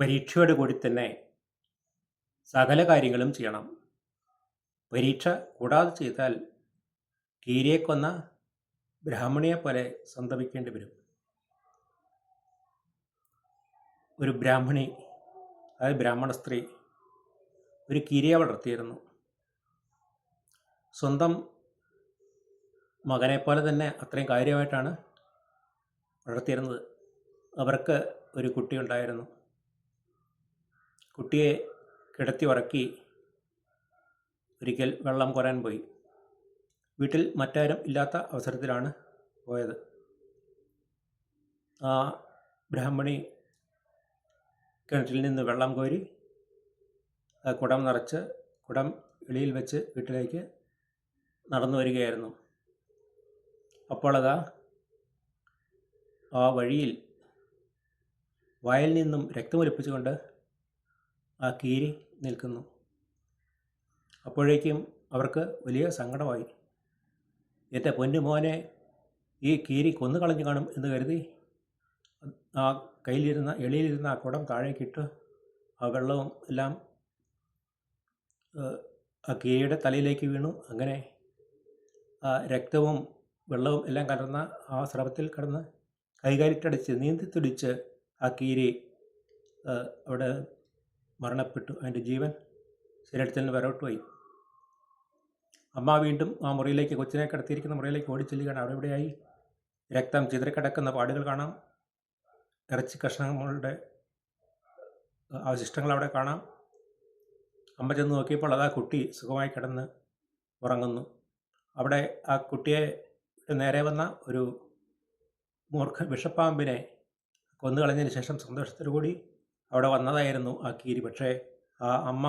പരീക്ഷയോട് കൂടി തന്നെ സകല കാര്യങ്ങളും ചെയ്യണം. പരീക്ഷ കൂടാതെ ചെയ്താൽ കീരിയെ കൊന്ന ബ്രാഹ്മണിയെ പോലെ സന്തപിക്കേണ്ടി വരും. ഒരു ബ്രാഹ്മണി അതായത് ബ്രാഹ്മണ സ്ത്രീ ഒരു കീരിയെ വളർത്തിയിരുന്നു. സ്വന്തം മകനെപ്പോലെ തന്നെ അത്രയും കാര്യമായിട്ടാണ് വളർത്തിയിരുന്നത്. അവർക്ക് ഒരു കുട്ടി ഉണ്ടായിരുന്നു കുട്ടിയെ കിടത്തി ഉറക്കി ഒരിക്കൽ വെള്ളം കോരാൻ പോയി. വീട്ടിൽ മറ്റാരും ഇല്ലാത്ത അവസരത്തിലാണ് പോയത്. ആ ബ്രാഹ്മണി കിണറ്റിൽ നിന്ന് വെള്ളം കോരി കുടം നിറച്ച് കുടം വെളിയിൽ വെച്ച് വീട്ടിലേക്ക് നടന്നു വരികയായിരുന്നു. അപ്പോൾ അതാ ആ വഴിയിൽ വയലിൽ നിന്നും രക്തമൊലിപ്പിച്ചുകൊണ്ട് ആ കീരി നിൽക്കുന്നു. അപ്പോഴേക്കും അവർക്ക് വലിയ സങ്കടമായി. എന്റെ പൊന്നുമോനെ ഈ കീരി കൊന്നു കളഞ്ഞു കാണും എന്ന് കരുതി ആ കയ്യിലിരുന്ന എളിയിലിരുന്ന ആ കുടം താഴേക്കിട്ട് ആ വെള്ളവും എല്ലാം ആ കീരിയുടെ തലയിലേക്ക് വീണു. അങ്ങനെ ആ രക്തവും വെള്ളവും എല്ലാം കലർന്ന ആ സ്രവത്തിൽ കടന്ന് കൈകാലിട്ടടിച്ച് നീന്തി തുടിച്ച് ആ കീരി അവിടെ മരണപ്പെട്ടു. അതിന്റെ ജീവൻ ശരീരത്തിൽ നിന്ന് വരവിട്ടുപോയി അമ്മ വീണ്ടും ആ മുറിയിലേക്ക് കൊച്ചിനെ കിടത്തിയിരിക്കുന്ന മുറിയിലേക്ക് ഓടിച്ചെല്ലുകയാണ്. അവിടെ ഇവിടെയായി രക്തം ചിതറിക്കിടക്കുന്ന പാടുകൾ കാണാം. ഇറച്ചി കഷ്ണങ്ങളുടെ അവശിഷ്ടങ്ങൾ അവിടെ കാണാം. അമ്മ ചെന്ന് നോക്കിയപ്പോൾ ആ കുട്ടി സുഖമായി കിടന്ന് ഉറങ്ങുന്നു. അവിടെ ആ കുട്ടിയെ നേരെ വന്ന ഒരു മൂർഖ വിഷപ്പാമ്പിനെ കൊന്നുകളഞ്ഞതിന് ശേഷം സന്തോഷത്തോടു കൂടി അവിടെ വന്നതായിരുന്നു അക്കീരി കീരി. പക്ഷേ ആ അമ്മ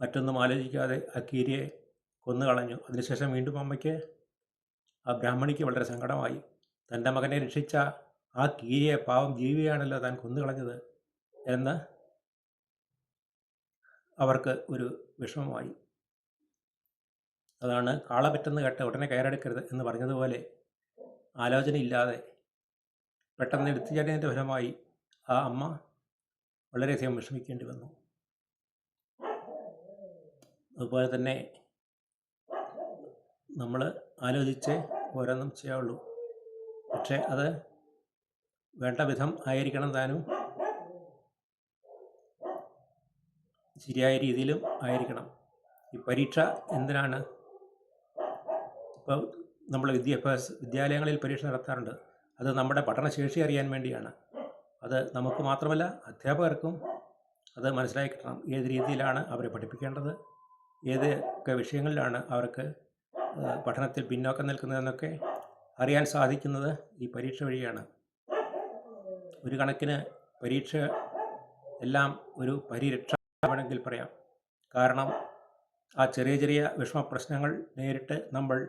മറ്റൊന്നും ആലോചിക്കാതെ അക്കീരിയെ കീരിയെ കൊന്നുകളഞ്ഞു. അതിനുശേഷം വീണ്ടും അമ്മയ്ക്ക് ആ ബ്രാഹ്മണിക്ക് വളരെ സങ്കടമായി. തന്റെ മകനെ രക്ഷിച്ച ആ കീരിയെ പാവം ജീവിയാണല്ലോ താൻ കൊന്നുകളഞ്ഞത് എന്ന് അവർക്ക് ഒരു വിഷമമായി. അതാണ് കാള പറ്റെന്ന് കേട്ട് ഉടനെ കയറെടുക്കരുത് എന്ന് പറഞ്ഞതുപോലെ ആലോചനയില്ലാതെ പെട്ടെന്ന് എടുത്തു എടുത്തുചാടിയതിന്റെ ഫലമായി ആ അമ്മ വളരെയധികം വിഷമിക്കേണ്ടി വന്നു. അതുപോലെ തന്നെ നമ്മൾ ആലോചിച്ച് ഓരോന്നും ചെയ്യാവുള്ളൂ. പക്ഷേ അത് വേണ്ട വിധം ആയിരിക്കണം താനും. ശരിയായ രീതിയിലും ആയിരിക്കണം. ഈ പരീക്ഷ എന്തിനാണ്? ഇപ്പോൾ നമ്മൾ വിദ്യാഭ്യാസ വിദ്യാലയങ്ങളിൽ പരീക്ഷ നടത്താറുണ്ട്. അത് നമ്മുടെ പഠനശേഷി അറിയാൻ വേണ്ടിയാണ്. അത് നമുക്ക് മാത്രമല്ല അധ്യാപകർക്കും അത് മനസ്സിലാക്കി കിട്ടണം. ഏത് രീതിയിലാണ് അവരെ പഠിപ്പിക്കേണ്ടത്? ഏതൊക്കെ വിഷയങ്ങളിലാണ് അവർക്ക് പഠനത്തിൽ പിന്നോക്കം നിൽക്കുന്നതെന്നൊക്കെ അറിയാൻ സാധിക്കുന്നത് ഈ പരീക്ഷ വഴിയാണ്. ഒരു കണക്കിന് പരീക്ഷ എല്ലാം ഒരു പരിരക്ഷ വേണമെങ്കിൽ പറയാം. കാരണം ആ ചെറിയ ചെറിയ വിഷമ പ്രശ്നങ്ങൾ നേരിട്ട് നമ്മൾ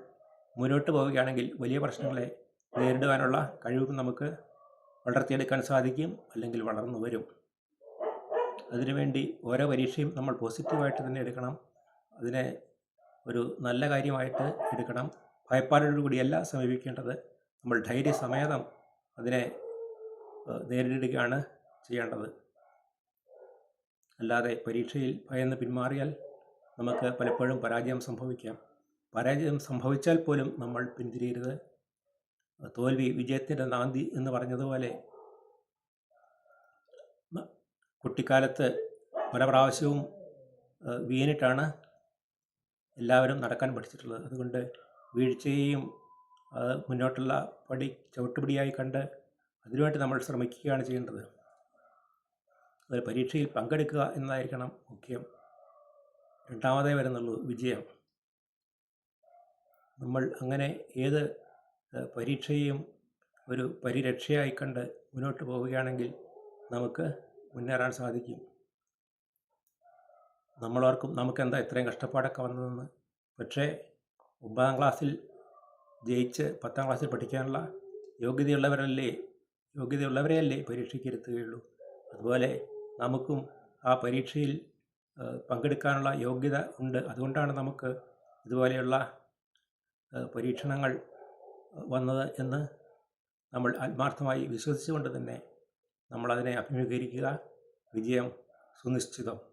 മുന്നോട്ട് പോവുകയാണെങ്കിൽ വലിയ പ്രശ്നങ്ങളെ നേരിടുവാനുള്ള കഴിവും നമുക്ക് വളർത്തിയെടുക്കാൻ സാധിക്കും അല്ലെങ്കിൽ വളർന്നു വരും. അതിനുവേണ്ടി ഓരോ പരീക്ഷയും നമ്മൾ പോസിറ്റീവായിട്ട് തന്നെ എടുക്കണം. അതിനെ ഒരു നല്ല കാര്യമായിട്ട് എടുക്കണം. ഭയപ്പാടോടുകൂടിയല്ല സമീപിക്കേണ്ടത്. നമ്മൾ ധൈര്യസമേതം അതിനെ നേരിടുകയാണ് ചെയ്യേണ്ടത്. അല്ലാതെ പരീക്ഷയിൽ ഭയന്ന് പിന്മാറിയാൽ നമുക്ക് പലപ്പോഴും പരാജയം സംഭവിക്കാം. പരാജയം സംഭവിച്ചാൽ പോലും നമ്മൾ പിന്തിരിയരുത്. തോൽവി വിജയത്തിന്റെ നാന്തി എന്ന് പറഞ്ഞതുപോലെ കുട്ടിക്കാലത്ത് പല പ്രാവശ്യവും വീണിട്ടാണ് എല്ലാവരും നടക്കാൻ പഠിച്ചിട്ടുള്ളത്. അതുകൊണ്ട് വീഴ്ചയെയും അത് മുന്നോട്ടുള്ള പടി ചവിട്ടുപടിയായി കണ്ട് അതിനുവേണ്ടി നമ്മൾ ശ്രമിക്കുകയാണ് ചെയ്യേണ്ടത്. ഒരു പരീക്ഷയിൽ പങ്കെടുക്കുക എന്നതായിരിക്കണം മുഖ്യം. രണ്ടാമതേ വരുന്നുള്ളൂ വിജയം. നമ്മൾ അങ്ങനെ ഏത് ഏഹ്, പരീക്ഷയെയും ഒരു പരിരക്ഷയായി കണ്ട് മുന്നോട്ട് പോവുകയാണെങ്കിൽ നമുക്ക് മുന്നേറാൻ സാധിക്കും. നമ്മളോർക്കും നമുക്കെന്താ ഇത്രയും കഷ്ടപ്പാടൊക്കെ വന്നതെന്ന്. പക്ഷേ ഒമ്പതാം ക്ലാസ്സിൽ ജയിച്ച് പത്താം ക്ലാസ്സിൽ പഠിക്കാനുള്ള യോഗ്യതയുള്ളവരല്ലേ? യോഗ്യതയുള്ളവരെയല്ലേ പരീക്ഷയ്ക്ക് ഇരുത്തുകയുള്ളൂ അതുപോലെ നമുക്കും ആ പരീക്ഷയിൽ പങ്കെടുക്കാനുള്ള യോഗ്യത ഉണ്ട്. അതുകൊണ്ടാണ് നമുക്ക് ഇതുപോലെയുള്ള പരീക്ഷണങ്ങൾ വന്നത് എന്ന് നമ്മൾ ആത്മാർത്ഥമായി വിശ്വസിച്ചുകൊണ്ട് തന്നെ നമ്മളതിനെ അഭിമുഖീകരിക്കുക. വിജയം സുനിശ്ചിതം.